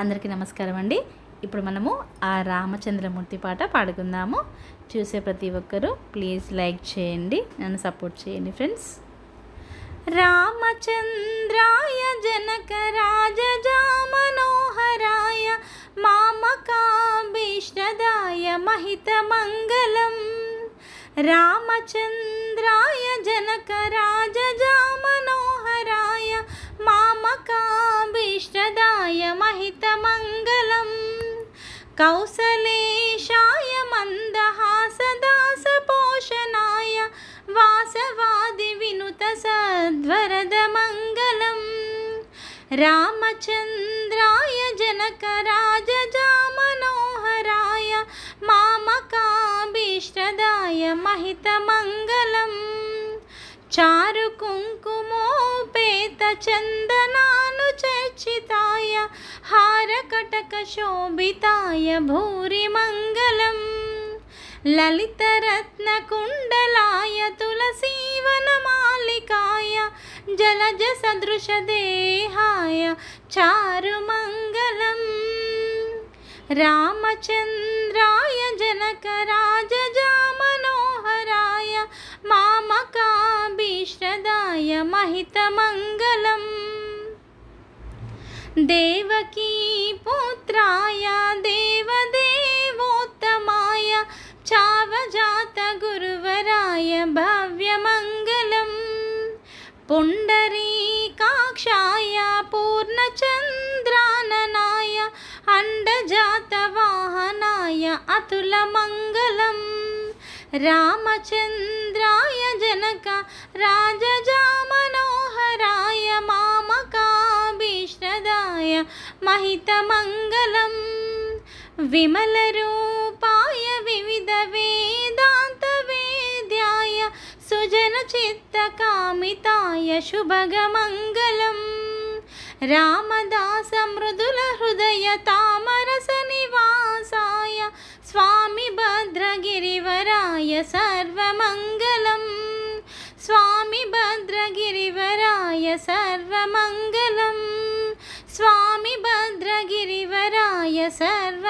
అందరికీ నమస్కారం అండి. ఇప్పుడు మనము ఆ రామచంద్రమూర్తి పాట పాడుకుందాము. చూసే ప్రతి ఒక్కరూ ప్లీజ్ లైక్ చేయండి నన్ను సపోర్ట్ చేయండి ఫ్రెండ్స్. రామచంద్రాయ జనక రాజ మనోహరాయ మామకాభీష్టదాయ మహిత మంగళం. రామచంద్రాయ జనక कौसलेशाय मन्दहासदासपोषणाय वासवादिविनुतसद्वरदमङ्गलं रामचन्द्राय जनकराजजामनोहराय मामकाभीष्टदाय महितमङ्गलम्। चारुकुङ्कुमोपेतचन्दनानुचर्चिताय कशोभिताय भूरिमङ्गलम्। ललितरत्नकुण्डलाय तुलसीवनमालिकाय जलजसदृशदेहाय चारुमङ्गलम्। रामचन्द्राय जनकराजजामनोहराय मामकाभिश्रदाय महितमङ्गलम्। देवकी पुण्डरीकाक्षाय पूर्णचन्द्राननाय अण्डजातवाहनाय अतुलमङ्गलम्। रामचन्द्राय जनक राजजामनोहराय मामकाभिश्रदाय महितमङ्गलम्। विमलरू చిత్తకామితాయ శుభగమంగళం. రామదాస మృదుల హృదయ తామరస నివాసాయ స్వామి భద్రగిరివరాయ సర్వమంగళం. స్వామి భద్రగిరివరాయ సర్వమంగళం. స్వామి భద్రగిరివరాయ సర్వ